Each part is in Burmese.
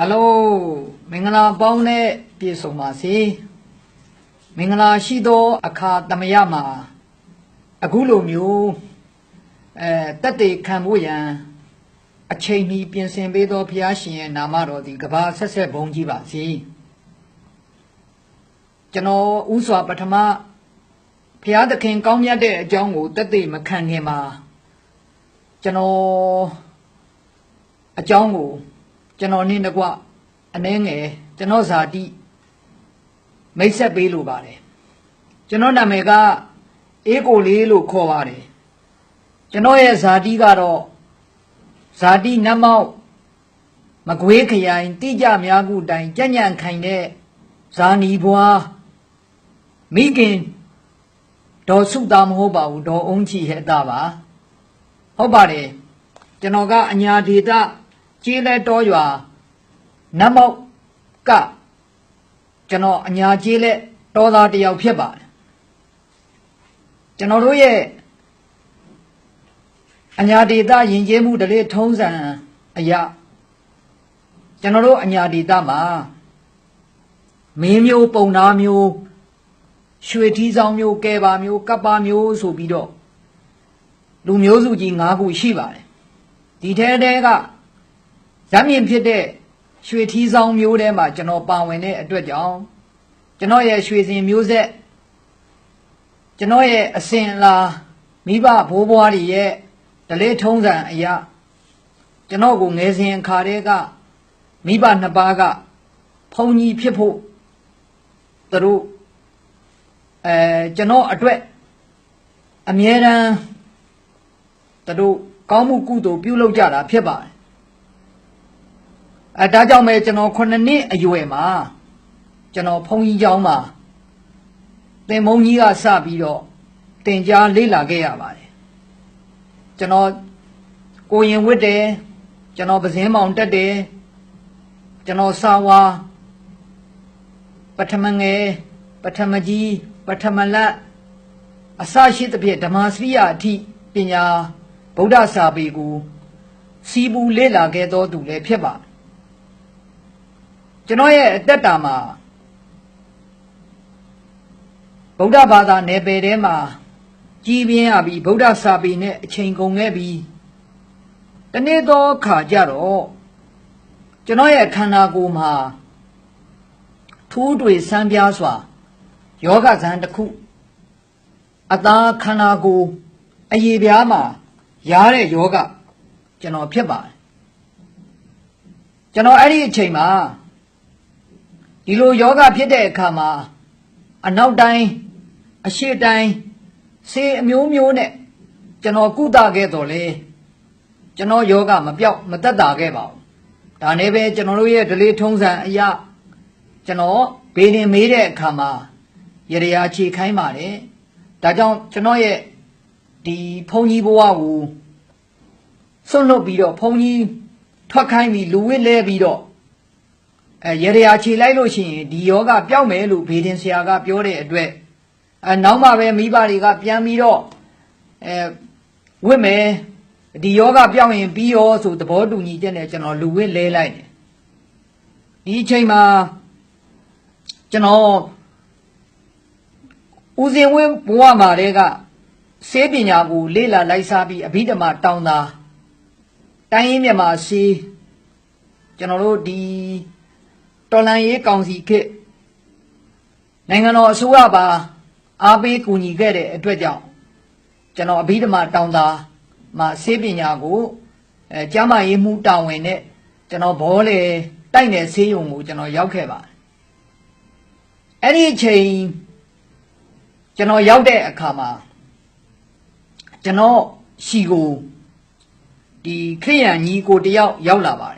ဟယ်လိုမင်္ဂလာပေါင်းနဲ့ပြည့်စုံပါစေမင်္ဂလာရှိသောအခါသမယမှာအခုလိုမျိုးအဲတက်တေခံဖို့ရန်အချိန်မီပြင်ဆင်ပေးသောဘုရားရှင်ရဲ့နာမတော်သည်ကဘာဆက်ဆက်ဘုန်းကြီးပါစေကျွန်တော်ဥစွာပထမဘုရားသခင်ကောင်းမြတ်တဲ့အကြောင်းကိုတက်တေမခံခင်မှာကျွန်တော်အကြောင်းကို ကျွန်တော်နင်းတကွအနှဲငယ်ကျွန်တော်ဇာတိမိတ်ဆက်ပေးလိုပါတယ်ကျွန်တော်နာမည်ကအေးကိုလေးလို့ခေါ်ပါတယ်ကျွန်တော်ရဲ့ဇာတိကတော့ဇာတိနတ်မောက်မကွေးခရိုင်တိကြများခုတိုင်ကြံ့ညံ့ခိုင်တဲ့ဇာနီဘွားမိခင်ဒေါ်စုသားမဟုတ်ပါဘူးဒေါ်အုံးချီဟဲ့တာပါဟုတ်ပါတယ်ကျွန်တော်ကအညာဒေတာ ကျေးလက်တော်ရွာနတ်မောက်ကကျွန်တော်အညာကျေးလက်တော်သားတစ်ယောက်ဖြစ်ပါတယ်ကျွန်တော်တို့ရဲ့အညာဒေတာယဉ်ကျေးမှုတလေထုံးစံအရာကျွန်တော်တို့အညာဒေတာမှာမင်းမျိုးပုံနာမျိုးရွှေထီးဆောင်မျိုးကဲပါမျိုးကပ်ပါမျိုးဆိုပြီးတော့လူမျိုးစုကြီး၅ခုရှိပါတယ်ဒီထဲတဲက ဇာမြင့်ဖြစ်တဲ့ရွှေထီးဆောင်မျိုးထဲမှာကျွန်တော်ပါဝင်တဲ့အတွက်ကြောင့်ကျွန်တော်ရဲ့ရွှေစင်မျိုးဆက်ကျွန်တော်ရဲ့အစဉ်အလာမိဘဘိုးဘွားတွေရဲ့ဒလေးထုံးစံအရာကျွန်တော်ကိုငယ်စဉ်အခါတည်းကမိဘနှစ်ပါးကဖုန်ကြီးဖြစ်ဖို့သူတို့အဲကျွန်တော်အတွက်အမြဲတမ်းသူတို့ကောင်းမှုကုသိုလ်ပြုလုပ်ကြတာဖြစ်ပါတယ် အဲဒါကြောင့်ပဲကျွန်တော်9နှစ်အရွယ်မှာကျွန်တော်ဘုန်းကြီးကျောင်းမှာသင်ဘုန်းကြီးကစပြီးတော့သင်ကြားလေ့လာခဲ့ရပါတယ်ကျွန်တော်ကိုရင်ဝတ်တယ်ကျွန်တော်ပဇင်းမောင်တက်တယ်ကျွန်တော်စာဝါပထမငယ်ပထမကြီးပထမလတ်အစရှိသဖြင့်ဓမ္မစရိယအထိပညာဗုဒ္ဓစာပေကိုစီးပူလေ့လာခဲ့သောသူလည်းဖြစ်ပါတယ် ကျွန်တော်ရဲ့အသက်တာမှာဗုဒ္ဓဘာသာနယ်ပယ်ထဲမှာကြီးပြင်းရပြီးဗုဒ္ဓစာပေနဲ့အချိန်ကုန်ခဲ့ပြီးတနေ့သောအခါကျတော့ကျွန်တော်ရဲ့ခန္ဓာကိုယ်မှာထိုးတွေဆန်းပြားစွာယောဂဇံတစ်ခုအသားခန္ဓာကိုယ်အရေပြားမှာရားတဲ့ယောဂကျွန်တော်ဖြစ်ပါတယ်ကျွန်တော်အဲ့ဒီအချိန်မှာ ဒီလိုယောဂဖြစ်တဲ့အခါမှာအနောက်တိုင်းအရှေ့တိုင်းဆေးအမျိုးမျိုးနဲ့ကျွန်တော်ကုသခဲ့တော်လေကျွန်တော်ယောဂမပြောက်မသက်တာခဲ့ပါဘူးဒါနဲ့ပဲကျွန်တော်တို့ရဲ့ဒလေးထုံးစံအရာကျွန်တော်ဘေးရင်မေးတဲ့အခါမှာရရချေခိုင်းပါတယ်ဒါကြောင့်ကျွန်တော်ရဲ့ဒီဘုံကြီးဘဝကိုဆွန့်လွတ်ပြီးတော့ဘုံကြီးထွက်ခိုင်းပြီးလူဝစ်လဲပြီးတော့ အဲရရချေလိုက်လို့ရှိရင်ဒီယောဂပျောက်မယ်လို့ဘေးရင်ဆရာကပြောတဲ့အတွက်အဲနောက်မှပဲမိဘတွေကပြန်ပြီးတော့အဲဝစ်မယ်ဒီယောဂပြောင်းရင်ပြီးရောဆိုသဘောတူညီချက်နဲ့ကျွန်တော်လူဝစ်လဲလိုက်တယ်ဒီအချိန်မှာကျွန်တော်ဦးစင်ဝင်းဘဝမှာတည်းကစေပညာကိုလေ့လာလိုက်စားပြီးအဘိဓမ္မာတောင်းတာတိုင်းရင်းမြန်မာစီကျွန်တော်တို့ဒီ တော်လန်ရေးကောင်စီခေတ်နိုင်ငံတော်အစိုးရပါအားပေးကူညီခဲ့တဲ့အတွက်ကြောင့်ကျွန်တော်အဘိဓမ္မာတောင်းတာမှာစေပညာကိုအဲကျမ်းမာရေးမှုတာဝန်နဲ့ကျွန်တော်ဘောလေတိုက်နယ်ဆေးရုံကိုကျွန်တော်ရောက်ခဲ့ပါတယ်အဲ့ဒီအချိန်ကျွန်တော်ရောက်တဲ့အခါမှာကျွန်တော်ရှီကိုဒီခရိယန်ညီကိုတယောက်ရောက်လာပါတယ်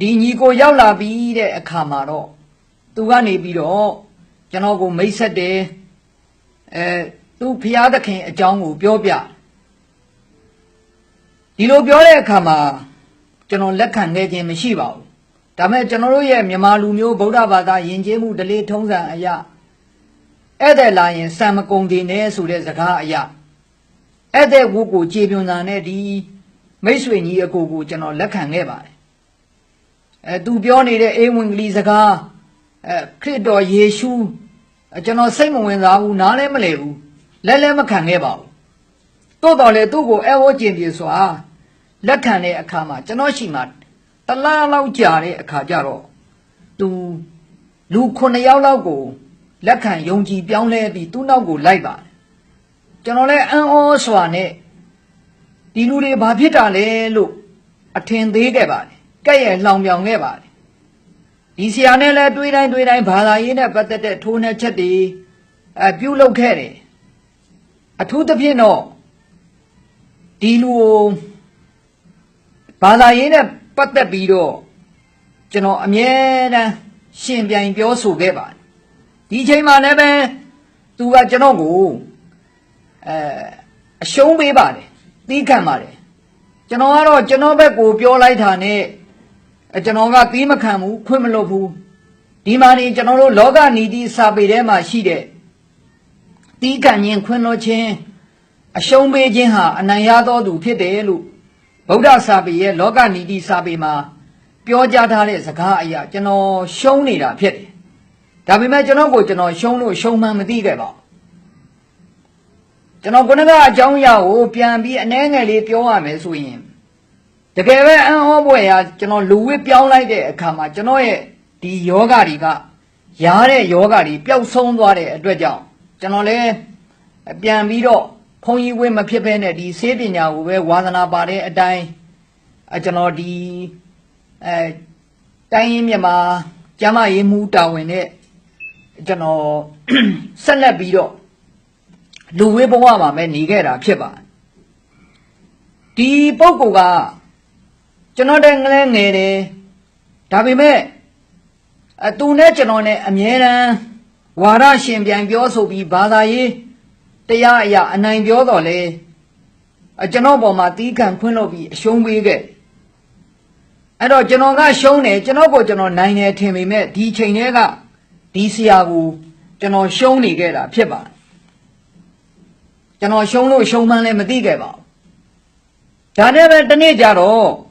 ဒီညီကိုရောက်လာပြီးတဲ့အခါမှာတော့သူကနေပြီးတော့ကျွန်တော်ကိုမိတ်ဆက်တယ်အဲသူဖျားသခင်အကြောင်းကိုပြောပြဒီလိုပြောတဲ့အခါမှာကျွန်တော်လက်ခံခဲ့ခြင်းမရှိပါဘူးဒါပေမဲ့ကျွန်တော်တို့ရဲ့မြန်မာလူမျိုးဗုဒ္ဓဘာသာယဉ်ကျေးမှုဓလေ့ထုံးစံအရာဧည့်သည်လာရင်စံမကုံတင်နဲ့ဆိုတဲ့စကားအရာဧည့်သည်ဝုကိုကြေပြွန်တာနဲ့ဒီမိတ်ဆွေညီအကိုကိုကျွန်တော်လက်ခံခဲ့ပါတယ် အဲသူပြောနေတဲ့အေဝံဂေလိစကားအဲခရစ်တော်ယေရှုအဲကျွန်တော်စိတ်မဝင်စားဘူးနားလည်းမလဲဘူးလဲလဲမခံခဲ့ပါဘူးတိုးတော်လေသူ့ကိုအဲဝကျင်ပြေစွာလက်ခံတဲ့အခါမှာကျွန်တော်ရှိမှတလားလောက်ကြာတဲ့အခါကျတော့သူလူ9ယောက်လောက်ကိုလက်ခံယုံကြည်ပြောင်းလဲပြီးသူ့နောက်ကိုလိုက်ပါတယ်ကျွန်တော်လည်းအံ့ဩစွာနဲ့ဒီလူတွေဘာဖြစ်တာလဲလို့အထင်သေးခဲ့ပါတယ် ကဲ့ရဲ့လှောင်ပြောင်ခဲ့ပါတယ်ဒီဆရာနဲ့လည်းတွေးတိုင်းတွေးတိုင်းဘာသာရေးနဲ့ပတ်သက်တဲ့ထိုးနှက်ချက်တွေအပြုတ်လုပ်ခဲ့တယ်အထူးသဖြင့်တော့ဒီလူကိုဘာသာရေးနဲ့ပတ်သက်ပြီးတော့ကျွန်တော်အမြဲတမ်းရှင်ပြိုင်ပြောဆိုခဲ့ပါတယ်ဒီချိန်မှာလည်းပဲသူကကျွန်တော်ကိုအဲအရှုံးပေးပါတယ်သီးခံပါတယ်ကျွန်တော်ကတော့ကျွန်တော်ဘက်ကိုပြောလိုက်တာနဲ့ အဲကျွန်တော်ကသီးမခံဘူးခွင့်မလို့ဘူးဒီမှာနေကျွန်တော်တို့လောကနီတိစာပေထဲမှာရှိတဲ့သီးခံခြင်းခွင့်လို့ခြင်းအရှုံးပေးခြင်းဟာအနိုင်ရသောသူဖြစ်တယ်လို့ဗုဒ္ဓစာပေရဲ့လောကနီတိစာပေမှာပြောကြားထားတဲ့စကားအရာကျွန်တော်ရှုံးနေတာဖြစ်တယ်ဒါပေမဲ့ကျွန်တော်ကိုကျွန်တော်ရှုံးလို့ရှုံးမှန်းမသိခဲ့ပါဘူးကျွန်တော်ခုနကအကြောင်းအရာကိုပြန်ပြီးအနှဲငယ်လေးပြောရမယ်ဆိုရင် တကယ်ပဲအံ့ဩဖွယ်ရာကျွန်တော်လူဝစ်ပြောင်းလိုက်တဲ့အခါမှာကျွန်တော်ရဲ့ဒီယောဂတွေကရားတဲ့ယောဂတွေပျောက်ဆုံးသွားတဲ့အတွက်ကြောင့်ကျွန်တော်လည်းပြန်ပြီးတော့ဘုန်းကြီးဝိမဖြစ်ဘဲနဲ့ဒီစေပညာကိုပဲဝါသနာပါတဲ့အတိုင်းအကျွန်တော်ဒီအဲတိုင်းရင်းမြန်မာကျမ်းမာရေးမှုတာဝန်နဲ့ကျွန်တော်ဆက်လက်ပြီးတော့လူဝေးဘဝမှာပဲနေခဲ့တာဖြစ်ပါတယ်ဒီပုဂ္ဂိုလ်က ကျွန်တော်တဲ့ငလဲငယ်တယ်ဒါပေမဲ့အတူနဲ့ကျွန်တော်နဲ့အမြဲတမ်းဝါရရှင်ပြန်ပြောဆိုပြီးဘာသာရေးတရားအရာအနိုင်ပြောတော်လဲအကျွန်တော်ပေါ်မှာတီးခံခွင့်လို့ပြီးအရှုံးပေးခဲ့အဲ့တော့ကျွန်တော်ကရှုံးတယ်ကျွန်တော်ကိုကျွန်တော်နိုင်တယ်ထင်ပေမဲ့ဒီချိန်တည်းကဒီဆရာကိုကျွန်တော်ရှုံးနေခဲ့တာဖြစ်ပါတယ်ကျွန်တော်ရှုံးလို့ရှုံးမှန်းလည်းမသိခဲ့ပါဘူးဒါနဲ့ပဲတနေ့ကြတော့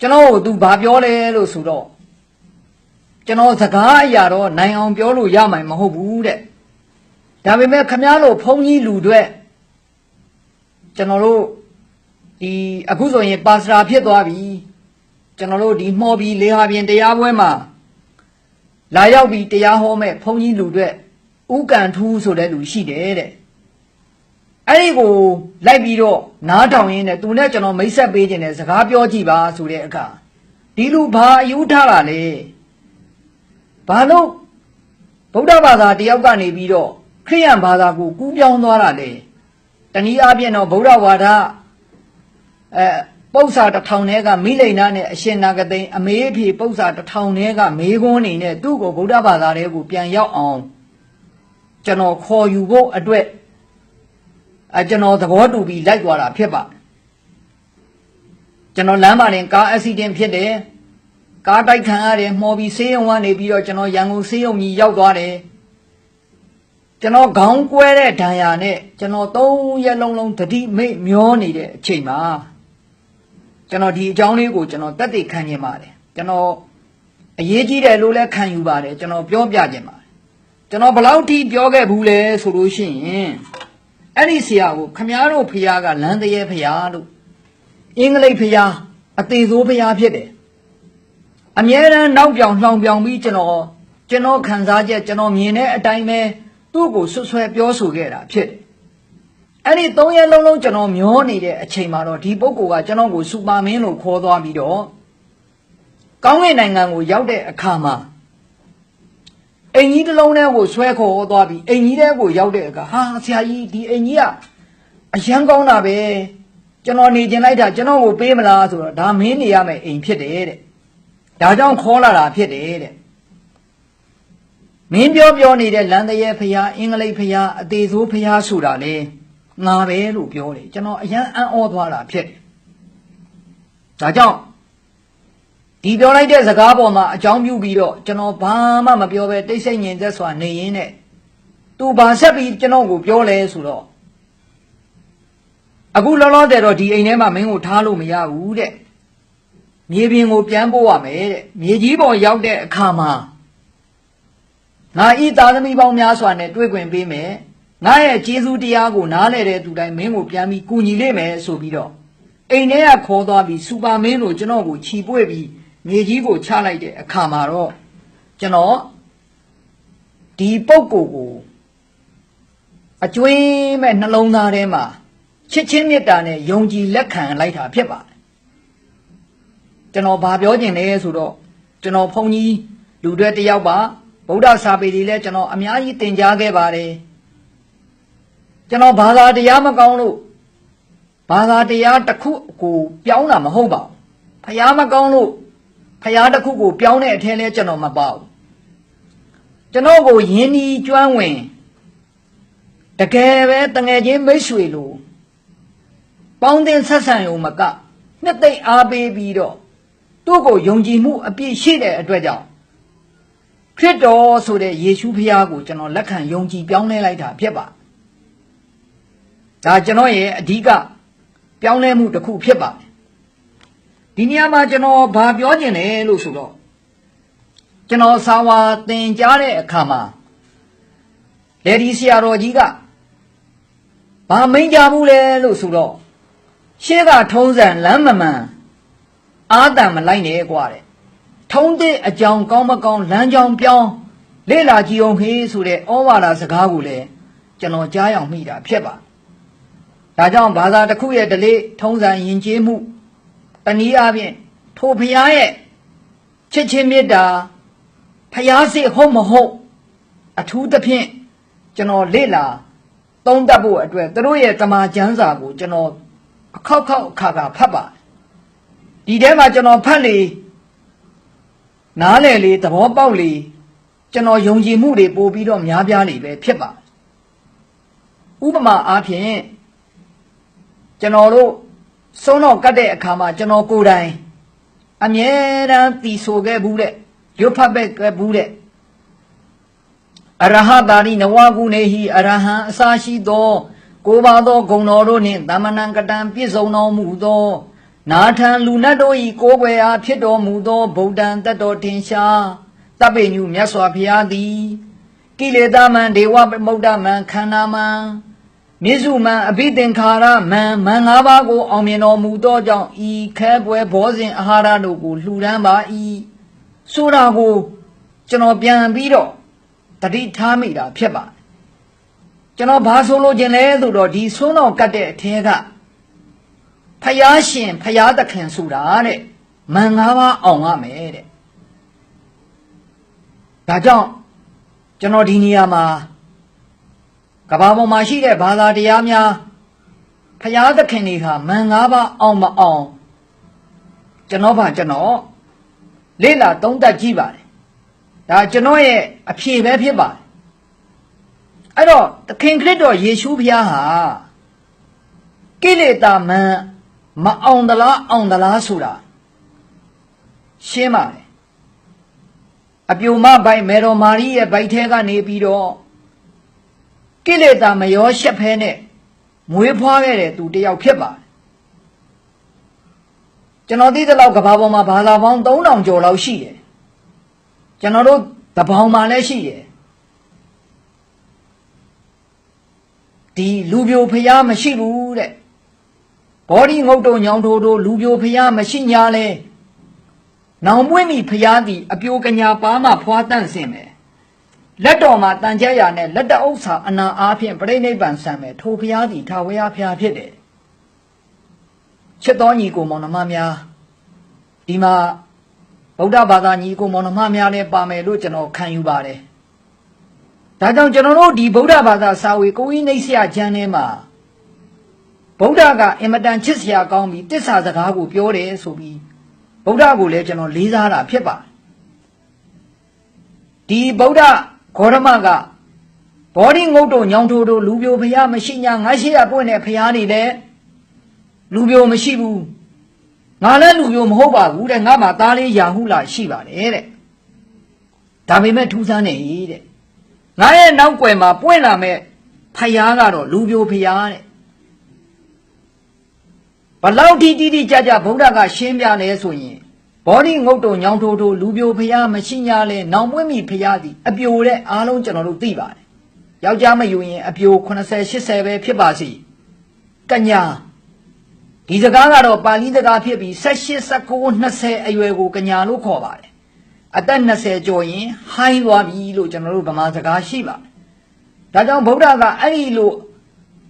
ကျွန်တော်ကိုသူဘာပြောလဲလို့ဆိုတော့ကျွန်တော်စကားအရာတော့နိုင်အောင်ပြောလို့ရမှာမဟုတ်ဘူးတဲ့ဒါပေမဲ့ခမားလို့ဖုန်းကြီးလူတွေကျွန်တော်တို့ဒီအခုဆိုရင်ပါစတာဖြစ်သွားပြီကျွန်တော်တို့ဒီမှော်ပြီးလေဟာပြင်တရားပွဲမှာလာရောက်ပြီးတရားဟောမဲ့ဘုန်းကြီးလူတွေဥကန်ထူးဆိုတဲ့လူရှိတယ်တဲ့ အဲ့ဒီကိုလိုက်ပြီးတော့နားထောင်ရင်းနဲ့သူနဲ့ကျွန်တော်မိတ်ဆက်ပေးခြင်းနဲ့စကားပြောကြည့်ပါဆိုတဲ့အခါဒီလူဘာအယူထားတာလဲဘာလို့ဗုဒ္ဓဘာသာတယောက်ကနေပြီးတော့ခရိယန်ဘာသာကိုကူးပြောင်းသွားတာလဲတနည်းအားဖြင့်တော့ဗုဒ္ဓဝါဒအဲပု္ပ္ပာတစ်ထောင်ထဲကမိလိန်နာနဲ့အရှင်နာဂသိန်အမေးအဖြေပု္ပ္ပာတစ်ထောင်ထဲကမေးခွန်းနေနဲ့သူ့ကိုဗုဒ္ဓဘာသာတွေကိုပြန်ရောက်အောင်ကျွန်တော်ခေါ်ယူဖို့အတွက် အကျွန်တော်သဘောတူပြီးလိုက်သွားတာဖြစ်ပါကျွန်တော်လမ်းမှာတင်ကားအက်ဆီဒင့်ဖြစ်တယ်ကားတိုက်ခံရတယ်မှော်ပြီးဆေးရုံကနေပြီးတော့ကျွန်တော်ရန်ကုန်ဆေးရုံကြီးရောက်သွားတယ်ကျွန်တော်ခေါင်းကွဲတဲ့ဒဏ်ရာနဲ့ကျွန်တော်သုံးရက်လုံးလုံးတတိမိတ်မျောနေတဲ့အချိန်မှာကျွန်တော်ဒီအကြောင်းလေးကိုကျွန်တော်တက်တည်ခံခြင်းပါတယ်ကျွန်တော်အရေးကြီးတယ်လို့လည်းခံယူပါတယ်ကျွန်တော်ပြောပြခြင်းပါတယ်ကျွန်တော်ဘယ်လောက်ထိပြောခဲ့ဘူးလဲဆိုလို့ရှိရင် အဲ့ဒီဆရာကိုခမားတို့ဖရာကလမ်းတရေဖရာလို့အင်္ဂလိပ်ဖရာအသေးစိုးဖရာဖြစ်တယ်အမြဲတမ်းနောက်ပြောင်လှောင်ပြောင်ပြီးကျွန်တော်ကျွန်တော်ခံစားချက်ကျွန်တော်မြင်တဲ့အတိုင်းပဲသူ့ကိုဆွဆွဲပြောဆိုခဲ့တာဖြစ်တယ်အဲ့ဒီ၃ရက်လုံးလုံးကျွန်တော်မျောနေတဲ့အချိန်မှာတော့ဒီပုဂ္ဂိုလ်ကကျွန်တော်ကိုစူပါမင်းလို့ခေါ်သွားပြီးတော့ကောင်းကင်နိုင်ငံကိုရောက်တဲ့အခါမှာ အိမ်ကြီးတစ်လုံးထဲကိုဆွဲခေါ်သွားပြီးအိမ်ကြီးထဲကိုရောက်တဲ့အခါဟာဆရာကြီးဒီအိမ်ကြီးကအရန်ကောင်းတာပဲကျွန်တော်နေကျင်လိုက်တာကျွန်တော်ကိုပေးမလားဆိုတော့ဒါမင်းနေရမယ်အိမ်ဖြစ်တယ်တဲ့ဒါကြောင့်ခေါ်လာတာဖြစ်တယ်တဲ့မင်းပြောပြောနေတဲ့လန်တရေဖျားအင်္ဂလိပ်ဖျားအသေးဆိုးဖျားဆိုတာလေငါပဲလို့ပြောတယ်ကျွန်တော်အရန်အံ့ဩသွားတာဖြစ်တယ်ဒါကြောင့် ဒီပြောလိုက်တဲ့စကားပေါ်မှာအကြောင်းပြုပြီးတော့ကျွန်တော်ဘာမှမပြောဘဲတိတ်ဆိတ်ငြိမ်သက်စွာနေရင်းနဲ့သူဘာဆက်ပြီးကျွန်တော်ကိုပြောလဲဆိုတော့အခုလောလောဆယ်တော့ဒီအိမ်ထဲမှာမင်းကိုထားလို့မရဘူးတဲ့မြေပြင်ကိုပြန်ပို့ရမယ်တဲ့မြေကြီးပေါ်ရောက်တဲ့အခါမှာငါဤသားသမီးပေါင်းများစွာနဲ့တွေ့ခွင့်ပေးမယ်ငါရဲ့ကျေးဇူးတရားကိုနားလဲတဲ့သူတိုင်းမင်းကိုပြန်ပြီးကူညီလိမ့်မယ်ဆိုပြီးတော့အိမ်ထဲကခေါ်သွားပြီးစူပါမင်းတို့ကျွန်တော်ကိုခြိပွေ့ပြီး မြေကြီးကိုချလိုက်တဲ့အခါမှာတော့ကျွန်တော်ဒီပုဂ္ဂိုလ်ကိုအကျွေးမဲ့နှလုံးသားထဲမှာချစ်ချင်းမေတ္တာနဲ့ယုံကြည်လက်ခံလိုက်တာဖြစ်ပါတယ်ကျွန်တော်ဘာပြောချင်လဲဆိုတော့ကျွန်တော်ဘုန်းကြီးလူတွေတယောက်ပါဗုဒ္ဓစာပေတွေလည်းကျွန်တော်အများကြီးသင်ကြားခဲ့ပါတယ်ကျွန်တော်ဘာသာတရားမကောင်းလို့ဘာသာတရားတစ်ခုကိုပြောင်းတာမဟုတ်ပါဘူးဖျားမကောင်းလို့ ဖျားတစ်ခုကိုပြောင်းတဲ့အထင်းလဲကျွန်တော်မပါဘူးကျွန်တော်ကိုယင်းဒီကျွမ်းဝင်တကယ်ပဲတငယ်ချင်းမိတ်ဆွေလို့ပေါင်းတင်ဆက်ဆံရုံမကနှစ်သိမ့်အားပေးပြီးတော့သူ့ကိုယုံကြည်မှုအပြည့်ရှိတဲ့အတွက်ကြောင့်ခရစ်တော်ဆိုတဲ့ယေရှုဖခင်ကိုကျွန်တော်လက်ခံယုံကြည်ပြောင်းလဲလိုက်တာဖြစ်ပါဒါကျွန်တော်ရဲ့အဓိကပြောင်းလဲမှုတစ်ခုဖြစ်ပါတယ် ဒီနေရာမှာကျွန်တော်ဘာပြောချင်လဲလို့ဆိုတော့ကျွန်တော်စာဝါသင်ကြားတဲ့အခါမှာလေဒီဆရာတော်ကြီးကဘာမိန်ကြဘူးလဲလို့ဆိုတော့ရှေ့ကထုံးစံလမ်းမမှန်အာတံမလိုက်နဲ့กว่าတဲ့ထုံးတဲ့အကြောင်းကောင်းမကောင်းလမ်းကြောင်းပြောင်းလေ့လာကြည့်အောင်ခေးဆိုတဲ့ဩဝါဒစကားကိုလည်းကျွန်တော်ကြားရောက်မိတာဖြစ်ပါဒါကြောင့်ဘာသာတစ်ခုရဲ့ဓလေ့ထုံးစံယဉ်ကျေးမှု တနည်းအားဖြင့်ထိုဖျားရဲ့ချစ်ချင်းမေတ္တာဖျားစိတ်ဟုတ်မဟုတ်အထူးသဖြင့်ကျွန်တော်လေ့လာသုံးသပ်ဖို့အတွက်သူတို့ရဲ့တမန်ကျမ်းစာကိုကျွန်တော်အခောက်ခောက်အခါခါဖတ်ပါတယ်ဒီထဲမှာကျွန်တော်ဖတ်လေနားလည်လေသဘောပေါက်လေကျွန်တော်ယုံကြည်မှုတွေပို့ပြီးတော့များပြားလေပဲဖြစ်ပါဥပမာအားဖြင့်ကျွန်တော်တို့ စုံတော့ကတ်တဲ့အခါမှာကျွန်တော်ကိုယ်တိုင်အမြဲတမ်းတည်ဆိုခဲ့ဘူးတဲ့ရွတ်ဖတ်ပဲခဲ့ဘူးတဲ့အရဟတာရိနဝကုနေဟိအရဟံအစာရှိသော ကိုပါသောဂုံတော်တို့နှင့်တမဏံကတံပြည့်စုံတော်မူသော နာထံလူနတ်တို့ဤကိုယ်ွယ်အားဖြစ်တော်မူသောဗုဒ္ဓံတတ်တော်ထင်ရှားတပ်ပေညုမြတ်စွာဘုရားသည်ကိလေသာမံဒေဝမုဒ္ဒမံခန္ဓာမံ မြေစုမံအဘိသင်္ခါရမံမံ၅ပါးကိုအောင်မြင်တော်မူသောကြောင့်ဤခဲပွဲဘောဇင်အာဟာရတို့ကိုလှူဒန်းပါ၏ဆိုတာကိုကျွန်တော်ပြန်ပြီးတော့တတိထားမိတာဖြစ်ပါတယ်ကျွန်တော်ဘာဆိုလို့ခြင်းလဲဆိုတော့ဒီဆုံးတော်ကတ်တဲ့အထဲကဖယားရှင်ဖယားသခင်ဆိုတာတဲ့မန်၅ပါးအောင်ရမယ်တဲ့ဒါကြောင့်ကျွန်တော်ဒီနေရာမှာ ကဘာပေါ်မှာရှိတဲ့ဘာသာတရားများဖယားသခင်တွေဟာမန်၅ပါးအောင်မအောင်ကျွန်တော်ဗာကျွန်တော်လေ့လာသုံးသပ်ကြည့်ပါတယ်ဒါကျွန်တော်ရဲ့အဖြေပဲဖြစ်ပါတယ်အဲ့တော့သခင်ခရစ်တော်ယေရှုဖခင်ဟာကိလေသာမန်မအောင်သလားအောင်သလားဆိုတာရှင်းပါတယ်အပြိုမဘိုက်မေတော်မာရီရဲ့ဘိုက်ထဲကနေပြီးတော့ ကိလေသာမရောရှက်ဖဲနဲ့မွေးဖွားခဲ့တဲ့သူတယောက်ဖြစ်ပါတယ်ကျွန်တော်သိတဲ့လောက်ကဘာပေါ်မှာဘာသာပေါင်း3000ကျော်လောက်ရှိတယ်ကျွန်တော်တို့တပေါင်းမှာလည်းရှိတယ်ဒီလူပြိုဖျားမရှိဘူးတဲ့ဘောဒီငုတ်တုံညောင်ထိုးတို့လူပြိုဖျားမရှိညာလဲနောင်မွေးမိဖျားသည်အပြိုကညာပါမှဖွာတန့်စင်မယ် လက်တော်မှာတန်ကြရနဲ့လက်တအုပ်စာအနာအားဖြင့်ပြိဋိဘံဆံမယ်ထိုဖျားသည်ထာဝရဖျားဖြစ်တယ်ချစ်တော်ညီကိုမောင်နှမများဒီမှာဗုဒ္ဓဘာသာညီကိုမောင်နှမများလည်းပါမယ်လို့ကျွန်တော်ခံယူပါတယ်ဒါကြောင့်ကျွန်တော်တို့ဒီဗုဒ္ဓဘာသာစာဝေကိုကြီးနှိမ့်ဆရာကျမ်းထဲမှာဗုဒ္ဓကအင်မတန်ချစ်စရာကောင်းပြီးတစ္ဆာစကားကိုပြောတယ်ဆိုပြီးဗုဒ္ဓကိုလည်းကျွန်တော်လေးစားတာဖြစ်ပါတယ်ဒီဗုဒ္ဓ ဂေါရမကဘောဓိငုတ်တို့ညောင်ထိုးတို့လူပြိုဖျားမရှိညာငါရှိရပွင့်တဲ့ဖျားနေတယ်လူပြိုမရှိဘူးငါလည်းလူပြိုမဟုတ်ပါဘူးတဲ့ငါမှသားလေးယာဟုလာရှိပါတယ်တဲ့ဒါပေမဲ့ထူးဆန်းနေတဲ့ငါရဲ့နောက်ွယ်မှာပွင့်လာမဲ့ဖျားကတော့လူပြိုဖျားတဲ့ဘလောက်တိတိတိကြကြဗုဒ္ဓကရှင်းပြနေဆိုရင် ဘောဓိငုတ်တုံညောင်ထိုးထိုးလူပြိုဖျားမရှိညာလဲနောင်မွေးမိဖျားသည်အပြိုတဲ့အားလုံးကျွန်တော်တို့သိပါတယ်ယောက်ျားမယူရင်အပြို80 80ပဲဖြစ်ပါစီကညာဒီစကားကတော့ပါဠိစကားဖြစ်ပြီး18 19 20အရွယ်ကိုကညာလို့ခေါ်ပါတယ်အသက်20ကျော်ရင်ဟိုင်းသွားပြီလို့ကျွန်တော်တို့ဗမာစကားရှိပါတယ်ဒါကြောင့်ဗုဒ္ဓကအဲ့ဒီလို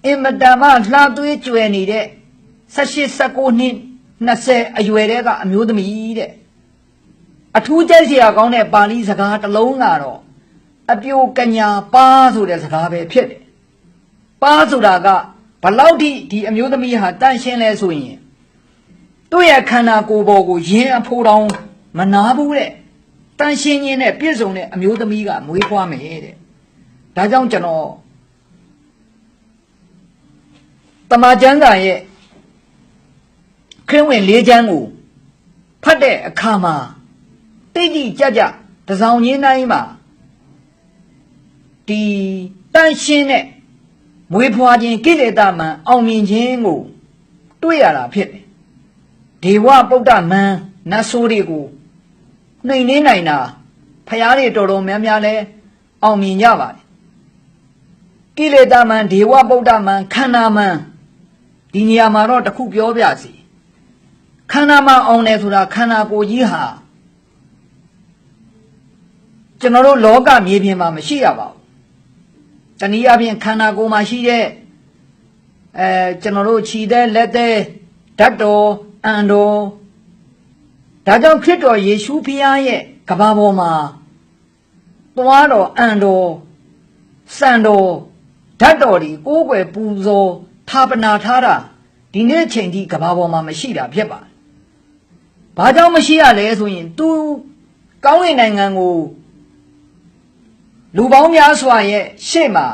အင်မတန်မှလှသွေးကြွယ်နေတဲ့18 19နှစ် 20အရွယ်တဲကအမျိုးသမီးတဲ့အထူးကြိုက်စရာကောင်းတဲ့ပါဠိစကားတစ်လုံးကတော့အပြိုကညာပါဆိုတဲ့စကားပဲဖြစ်တယ်။ပါဆိုတာကဘလောက်ထိဒီအမျိုးသမီးဟာတန့်ရှင်းလဲဆိုရင်သူ့ရဲ့ခန္ဓာကိုယ်ပေါ်ကိုယင်းအဖိုးတောင်မနာဘူးတဲ့။တန့်ရှင်းခြင်းနဲ့ပြည့်စုံတဲ့အမျိုးသမီးကမွေးဖွားမယ်တဲ့။ဒါကြောင့်ကျွန်တော်တမန်ကျမ်းစာရဲ့ ခရစ်ဝင်၄ချမ်းကိုဖတ်တဲ့အခါမှာတိတ်တိကြကြတစောင်းချင်းတိုင်းမှာဒီတန့်ရှင်းတဲ့မွေးဖွားခြင်းကိလေသာမှန်အောင်မြင်ခြင်းကိုတွေ့ရတာဖြစ်တယ်။ဒေဝပုဒ္ဒမန်နတ်ဆိုးတွေကိုနှိမ်နှင်းနိုင်တာဖရားတွေတော်တော်များများလဲအောင်မြင်ကြပါတယ်။ကိလေသာမှန်ဒေဝပုဒ္ဒမန်ခန္ဓာမှန်ဒီနေရာမှာတော့တစ်ခုပြောပြစီ ခန္ဓာမှအောင်တယ်ဆိုတာခန္ဓာကိုယ်ကြီးဟာကျွန်တော်တို့လောကမြေပြင်မှာမရှိရပါဘူးတနည်းအားဖြင့်ခန္ဓာကိုယ်မှာရှိတဲ့အဲကျွန်တော်တို့ခြီတဲ့လက်တဲ့ဓာတ်တော်အန်တော်ဒါကြောင့်ခရစ်တော်ယေရှုဖခင်ရဲ့ကဘာပေါ်မှာသွားတော်အန်တော်စံတော်ဓာတ်တော်ဒီကိုးကွယ်ပူဇော်ထာပနာထားတာဒီနေ့ချိန်ထိကဘာပေါ်မှာမရှိတာဖြစ်ပါတယ်။ ဘာကြောင့်မရှိရလဲဆိုရင် तू ကောင်းကင်နိုင်ငံကိုလူပေါင်းများစွာရဲ့ရှေ့မှာ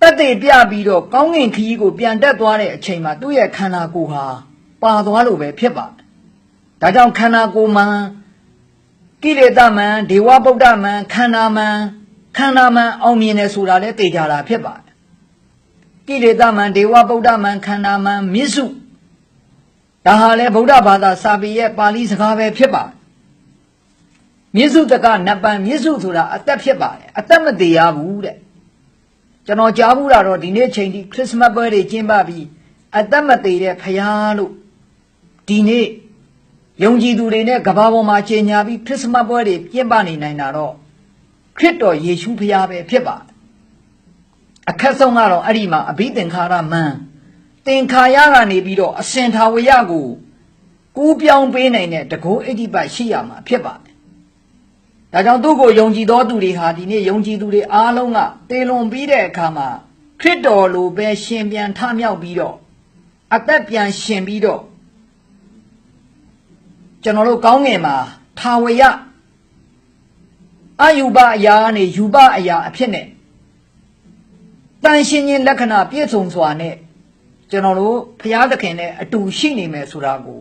တက်တည်ပြပြီးတော့ကောင်းကင်ခရီးကိုပြန်တက်သွားတဲ့အချိန်မှာသူ့ရဲ့ခန္ဓာကိုယ်ဟာပါသွားလို့ပဲဖြစ်ပါတယ်။ဒါကြောင့်ခန္ဓာကိုယ်မှကိလေသာမှန်ဒေဝဗုဒ္ဓမှန်ခန္ဓာမှန်ခန္ဓာမှန်အောင်မြင်တယ်ဆိုတာလည်းသိကြတာဖြစ်ပါတယ်။ကိလေသာမှန်ဒေဝဗုဒ္ဓမှန်ခန္ဓာမှန်မြစ်စု ဒါဟာလည်းဗုဒ္ဓဘာသာစာပေရဲ့ပါဠိစကားပဲဖြစ်ပါတယ်မြစ်စုတကနတ်ပန်မြစ်စုဆိုတာအသက်ဖြစ်ပါတယ်အသက်မသေးရဘူးတဲ့ကျွန်တော်ကြားဘူးတာတော့ဒီနေ့ချိန်ထိခရစ်စမတ်ပွဲတွေကျင်းပပြီးအသက်မသေးတဲ့ဖယားလို့ဒီနေ့ယုံကြည်သူတွေနဲ့ကဘာပေါ်မှာကျင်ညာပြီးခရစ်စမတ်ပွဲတွေကျင်းပနေနိုင်တာတော့ခရစ်တော်ယေရှုဖယားပဲဖြစ်ပါတယ်အခက်ဆုံးကတော့အဲ့ဒီမှာအဘိသင်္ခါရမန် သင်္ခါရကနေပြီးတော့အစင်ထာဝရကိုကူးပြောင်းပေးနိုင်တဲ့တကောအဋ္ဌိပတ်ရှိရမှာဖြစ်ပါတယ်ဒါကြောင့်သူ့ကိုယုံကြည်သောသူတွေဟာဒီနေ့ယုံကြည်သူတွေအားလုံးကတေလွန်ပြီးတဲ့အခါမှာခရစ်တော်လိုပဲရှင်ပြန်ထမြောက်ပြီးတော့အသက်ပြန်ရှင်ပြီးတော့ကျွန်တော်တို့ကောင်းငင်မှာထာဝရအယူပအရာနဲ့ယူပအရာအဖြစ်နဲ့တန်ရှင်ခြင်းလက္ခဏာပြည့်စုံစွာနဲ့ ကျွန်တော်တို့ဘုရားသခင်နဲ့အတူရှိနေမယ်ဆိုတာကို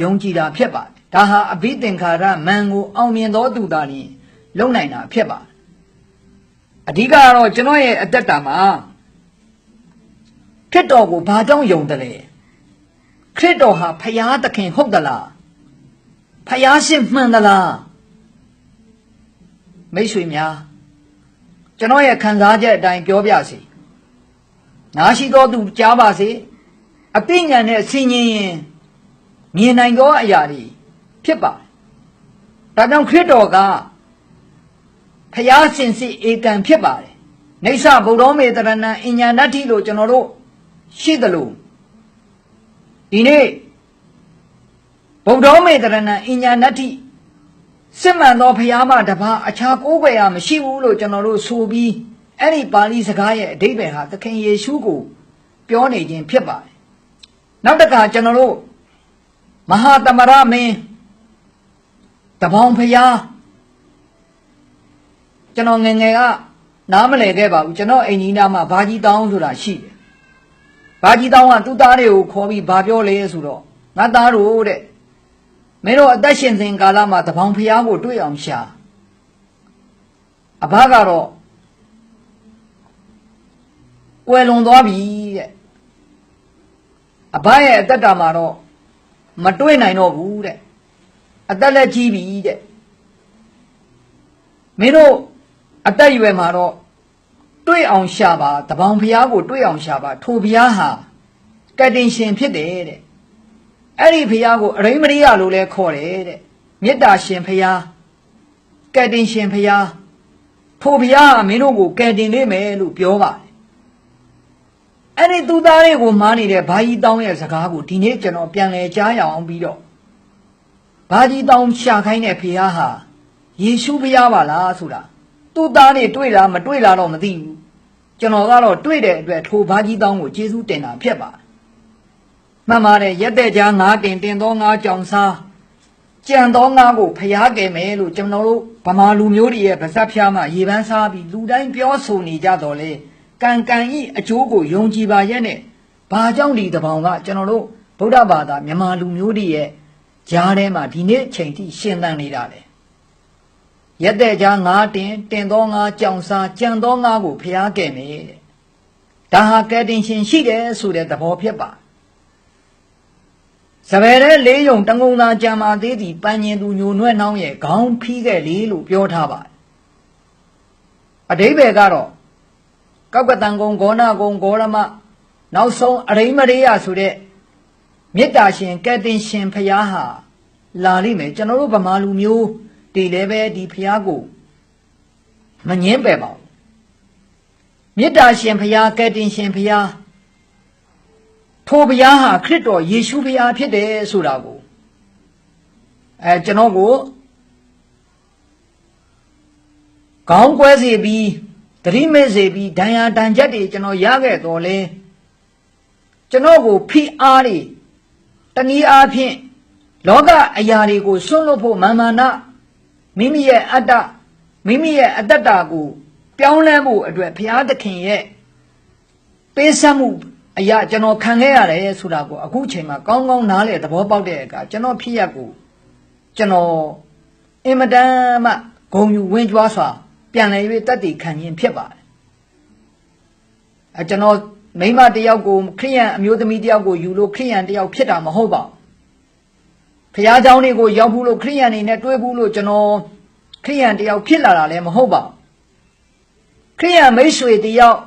ယုံကြည်တာဖြစ်ပါတယ်ဒါဟာအဘိသင်္ခါရမန်ကိုအောင်မြင်သောသူသာလျှင်လုံနိုင်တာဖြစ်ပါတယ်အဓိကကတော့ကျွန်တော်ရဲ့အသက်တာမှာခရစ်တော်ကိုဘာကြောင့်ယုံတယ်လဲခရစ်တော်ဟာဖယားသခင်ဟုတ်သလားဖယားရှင်မှန်သလားမိတ်ဆွေများကျွန်တော်ရဲ့ခံစားချက်အတိုင်းပြောပြစီ နားရှိသောသူကြားပါစေအသိဉာဏ်နဲ့ဆင်ញင်ရင်မြင်နိုင်သောအရာတွေဖြစ်ပါတယ်ဒါကြောင့်ခရစ်တော်ကဖျားစင်စစ်ဧကံဖြစ်ပါတယ်နေဆဗုဒ္ဓမေတရဏံအညာဏတ္ထိလို့ကျွန်တော်တို့ရှိသလိုဒီနေ့ဗုဒ္ဓမေတရဏံအညာဏတ္ထိစစ်မှန်သောဖျားမှတပါအခြားကိုးကွယ်ရမရှိဘူးလို့ကျွန်တော်တို့ဆိုပြီး အဲ့ဒီပါဠိစကားရဲ့အဓိပ္ပာယ်ဟာသခင်ယေရှုကိုပြောနေခြင်းဖြစ်ပါတယ်နောက်တစ်ခါကျွန်တော်တို့မဟာသမရမင်းတပေါင်းဖျားကျွန်တော်ငယ်ငယ်ကနားမလည်ခဲ့ပါဘူးကျွန်တော်အိမ်ကြီးနားမှာဘာကြီးတောင်းဆိုတာရှိတယ်ဘာကြီးတောင်းကသူ့သားတွေကိုခေါ်ပြီးဘာပြောလဲဆိုတော့ငါသားတို့တဲ့မင်းတို့အသက်ရှင်စဉ်ကာလမှာတပေါင်းဖျားကိုတွေ့အောင်ရှာအဘကတော့ ကွယ်လွန်သွားပြီတဲ့အဘရဲ့အသက်တာမှာတော့မတွေ့နိုင်တော့ဘူးတဲ့အသက်လက်ကြီးပြီတဲ့မင်းတို့အသက်အရွယ်မှာတော့တွေ့အောင်ရှာပါတပောင်ဖျားကိုတွေ့အောင်ရှာပါထိုဖျားဟာကတ္တင်ရှင်ဖြစ်တယ်တဲ့အဲ့ဒီဖျားကိုအရိမရိယလို့လည်းခေါ်တယ်တဲ့မေတ္တာရှင်ဖျားကတ္တင်ရှင်ဖျားထိုဖျားဟာမင်းတို့ကိုကယ်တင်လိမ့်မယ်လို့ပြောပါတယ် အဲ့ဒီသူသားတွေကိုမားနေတဲ့ဘာကြီးတောင်းရဲ့စကားကိုဒီနေ့ကျွန်တော်ပြန်လည်ကြားရအောင်ပြီးတော့ဘာကြီးတောင်းရှာခိုင်းတဲ့ဖျားဟာယေရှုဖျားပါလားဆိုတာသူသားတွေတွေ့လားမတွေ့လားတော့မသိဘူးကျွန်တော်ကတော့တွေ့တဲ့အတွက်ထိုဘာကြီးတောင်းကိုကျေးဇူးတင်တာဖြစ်ပါတယ်မှန်ပါတယ်ရက်တဲ့ကြားငါတင်တင်သောငါကြောင်စားကြံသောငါကိုဖျားကယ်မယ်လို့ကျွန်တော်တို့ဗမာလူမျိုးတွေရဲ့ဗဇက်ဖျားမှာရေပန်းစားပြီးလူတိုင်းပြောဆိုနေကြတော့လေ ကံကံဤအကျိုးကိုယုံကြည်ပါရဲ့နဲ့ဘာကြောင့်ဒီတပောင်ကကျွန်တော်တို့ဗုဒ္ဓဘာသာမြန်မာလူမျိုးတွေရဲ့ကြားထဲမှာဒီနေ့အချိန်ထိရှင်သန်နေတာလေရက်တဲ့ကြားငါတင်တင်သောငါကြောင်စားကြံသောငါကိုဖျားကယ်မယ်တဲ့ဒါဟာကယ်တင်ရှင်ရှိတယ်ဆိုတဲ့သဘောဖြစ်ပါစပယ်တဲ့လေးယုံတငုံသာကြံမာသေးသည်ပန်းញင်သူညိုနွဲ့နှောင်းရဲ့ခေါင်းဖီးခဲ့လေလို့ပြောထားပါတယ်အတိဘယ်ကတော့ ကောက်ကတန်ကုံဂေါနာကုံဂေါရမနောက်ဆုံးအရိမရေယဆိုတဲ့မေတ္တာရှင်ကယ်တင်ရှင်ဖျားဟာလာလိမ့်မယ်ကျွန်တော်တို့ဗမာလူမျိုးဒီလည်းပဲဒီဖျားကိုမငင်းပယ်ပါဘူးမေတ္တာရှင်ဖျားကယ်တင်ရှင်ဖျားထိုဘုရားဟာခရစ်တော်ယေရှုဘုရားဖြစ်တယ်ဆိုတာကိုအဲကျွန်တော်ကိုကောင်းကွဲစေပြီး တတိမဲ့စေပြီးဒဏ်ရာတန်ချက်တွေကျွန်တော်ရခဲ့တော်လဲကျွန်တော်ကိုဖိအားတွေတနည်းအားဖြင့်လောကအရာတွေကိုဆွန့်လွတ်ဖို့မာမာနမိမိရဲ့အတ္တမိမိရဲ့အတ္တတာကိုပြောင်းလဲဖို့အတွက်ဘုရားသခင်ရဲ့ပေးဆပ်မှုအရာကျွန်တော်ခံခဲ့ရတယ်ဆိုတာကိုအခုချိန်မှာကောင်းကောင်းနားလေသဘောပေါက်တဲ့အခါကျွန်တော်ဖြစ်ရက်ကိုကျွန်တော်အင်မတန်မှဂုံယူဝင်းကြွားစွာ ပြန်လည်၍တက်တည်ခံခြင်းဖြစ်ပါတယ်အဲကျွန်တော်မိမတယောက်ကိုခရိယန်အမျိုးသမီးတယောက်ကိုယူလို့ခရိယန်တယောက်ဖြစ်တာမဟုတ်ပါဘူးဖះเจ้าတွေကိုရောက်ဘူးလို့ခရိယန်နေနဲ့တွဲဘူးလို့ကျွန်တော်ခရိယန်တယောက်ဖြစ်လာတာလည်းမဟုတ်ပါဘူးခရိယန်မိတ်ဆွေတယောက်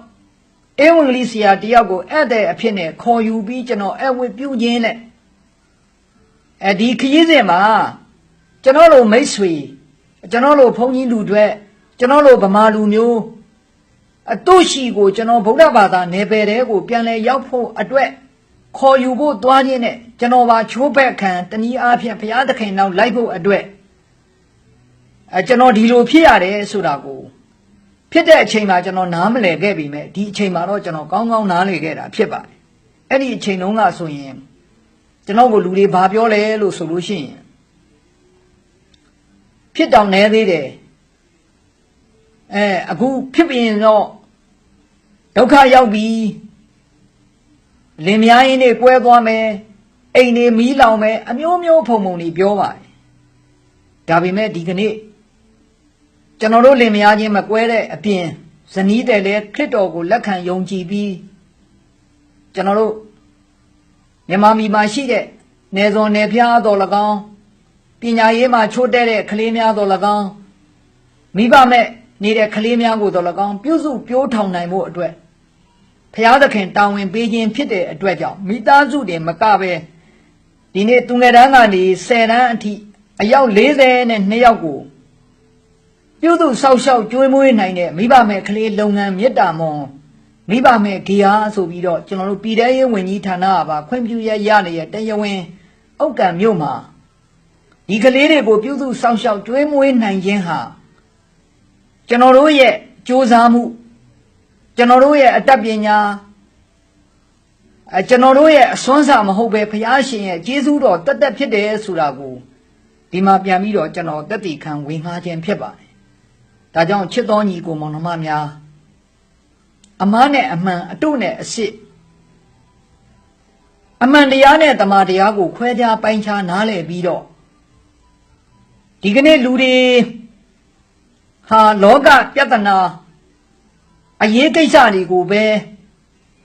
ဧဝံဂေလိဆရာတယောက်ကိုအဲ့တဲ့အဖြစ်နဲ့ခေါ်ယူပြီးကျွန်တော်အဝတ်ပြုခြင်းနဲ့အဲဒီခရီးစဉ်မှာကျွန်တော်တို့မိတ်ဆွေကျွန်တော်တို့ဘုန်းကြီးလူတွေ ကျွန်တော်တို့ဗမာလူမျိုးအတုရှိကိုကျွန်တော်ဗုဒ္ဓဘာသာနယ်ပယ်တဲကိုပြန်လဲရောက်ဖို့အတွက်ခေါ်ယူဖို့သွားခြင်းနဲ့ကျွန်တော်ပါချိုးဘက်ခံတနည်းအားဖြင့်ဘုရားသခင်နောက်လိုက်ဖို့အတွက်အဲကျွန်တော်ဒီလိုဖြစ်ရတယ်ဆိုတာကိုဖြစ်တဲ့အချိန်မှာကျွန်တော်နားမလည်ခဲ့ပြီမဲ့ဒီအချိန်မှာတော့ကျွန်တော်ကောင်းကောင်းနားလည်ခဲ့တာဖြစ်ပါတယ်အဲ့ဒီအချိန်တုန်းကဆိုရင်ကျွန်တော်ကိုလူတွေဘာပြောလဲလို့ဆိုလို့ရှိရင်ဖြစ်တောင်နေသေးတယ် အဲအခုဖြစ်ပြင်တော့ဒုက္ခရောက်ပြီလင်မယားရင်းတွေကွဲသွားမယ်အိမ်တွေမီးလောင်မယ်အမျိုးမျိုးဖုံဖုံတွေပြောပါတယ်ဒါပေမဲ့ဒီကနေ့ကျွန်တော်တို့လင်မယားချင်းမကွဲတဲ့အပြင်ဇနီးတဲ့လေခရစ်တော်ကိုလက်ခံယုံကြည်ပြီးကျွန်တော်တို့မြန်မာပြည်မှာရှိတဲ့နေစုံနေဖျားတော်၎င်းပညာရေးမှာချိုးတဲ့တဲ့ကလေးများတော်၎င်းမိဘမဲ့ နေတဲ့ကလေးများကိုတော်၎င်းပြုစုပြိုးထောင်နိုင်ဖို့အတွက်ဖျားသခင်တာဝန်ပေးခြင်းဖြစ်တဲ့အတွက်ကြောင့်မိသားစုတွေမကပဲဒီနေ့သူငယ်တန်းကနေ10တန်းအထိအယောက်40နဲ့2ယောက်ကိုပြုစုဆောက်ရှောက်ကျွေးမွေးနိုင်တဲ့မိဘမဲ့ကလေးလုပ်ငန်းမေတ္တာမွန်မိဘမဲ့ဂီယာဆိုပြီးတော့ကျွန်တော်တို့ပြည်ထရေးဝန်ကြီးဌာနကပါခွင့်ပြုရရနေတဲ့တရားဝင်အုတ်ကံမြို့မှာဒီကလေးတွေကိုပြုစုဆောက်ရှောက်ကျွေးမွေးနိုင်ခြင်းဟာ ကျွန်တော်တို့ရဲ့စ조사မှုကျွန်တော်တို့ရဲ့အတတ်ပညာအဲကျွန်တော်တို့ရဲ့အစွမ်းစာမဟုတ်ပဲဘုရားရှင်ရဲ့ကျေးဇူးတော်တသက်ဖြစ်တယ်ဆိုတာကိုဒီမှာပြန်ပြီးတော့ကျွန်တော်တက်တည်ခံဝင်ငှားခြင်းဖြစ်ပါတယ်ဒါကြောင့်ချစ်တော်ညီကိုမောင်နှမများအမားနဲ့အမှန်အတုနဲ့အစ်စ်အမှန်တရားနဲ့တမန်တရားကိုခွဲခြားပိုင်းခြားနားလည်ပြီးတော့ဒီကနေ့လူတွေ ဟာလောကပြဿနာအရေးကိစ္စတွေကိုပဲ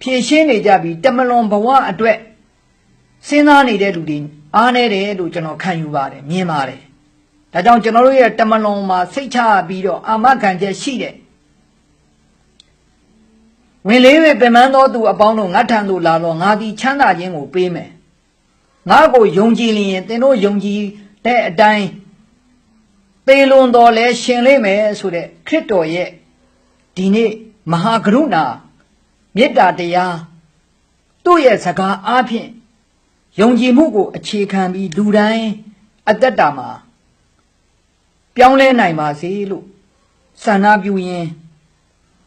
ဖြေရှင်းနေကြပြီးတမလွန်ဘဝအတွက်စဉ်းစားနေတဲ့လူတွေအားနေတယ်လို့ကျွန်တော်ခံယူပါတယ်မြင်ပါတယ်ဒါကြောင့်ကျွန်တော်တို့ရဲ့တမလွန်မှာစိတ်ချပြီးတော့အာမခံချက်ရှိတယ်ဝင်လေးပဲပင်မသောသူအပေါင်းတို့ငါထံသို့လာတော့ငါသည်ချမ်းသာခြင်းကိုပေးမယ်ငါကိုယုံကြည်လျင်သင်တို့ယုံကြည်တဲ့အတိုင်း သေလွန်တော်လဲရှင်လိမ့်မယ်ဆိုတဲ့ခရစ်တော်ရဲ့ဒီနေ့မဟာကရုဏာမေတ္တာတရားသူ့ရဲ့စကားအားဖြင့်ယုံကြည်မှုကိုအခြေခံပြီးလူတိုင်းအသက်တာမှာပြောင်းလဲနိုင်ပါစေလို့ဆန္ဒပြုရင်း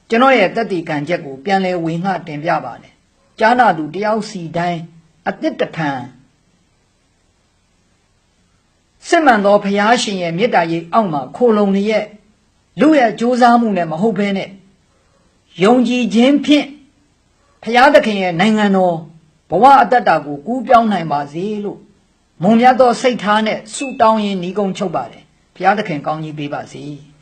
ကျွန်တော်ရဲ့တက်တည်ကံချက်ကိုပြန်လဲဝေငှတင်ပြပါတယ်ကြားနာသူတယောက်စီတိုင်းအသက်တဖန် စစ်မှန်သောဘုရားရှင်ရဲ့မေတ္တာရိပ်အောက်မှာခိုလုံနေရဲ့လူရဲ့ကြိုးစားမှုနဲ့မဟုတ်ဘဲနဲ့ယုံကြည်ခြင်းဖြင့်ဘုရားသခင်ရဲ့နိုင်ငံတော်ဘဝအတ္တတာကိုကူးပြောင်းနိုင်ပါစေလို့မုံမြတ်သောစိတ်ထားနဲ့ဆုတောင်းရင်းဤကုန်းချုပ်ပါတယ်ဘုရားသခင်ကောင်းကြီးပေးပါစေ။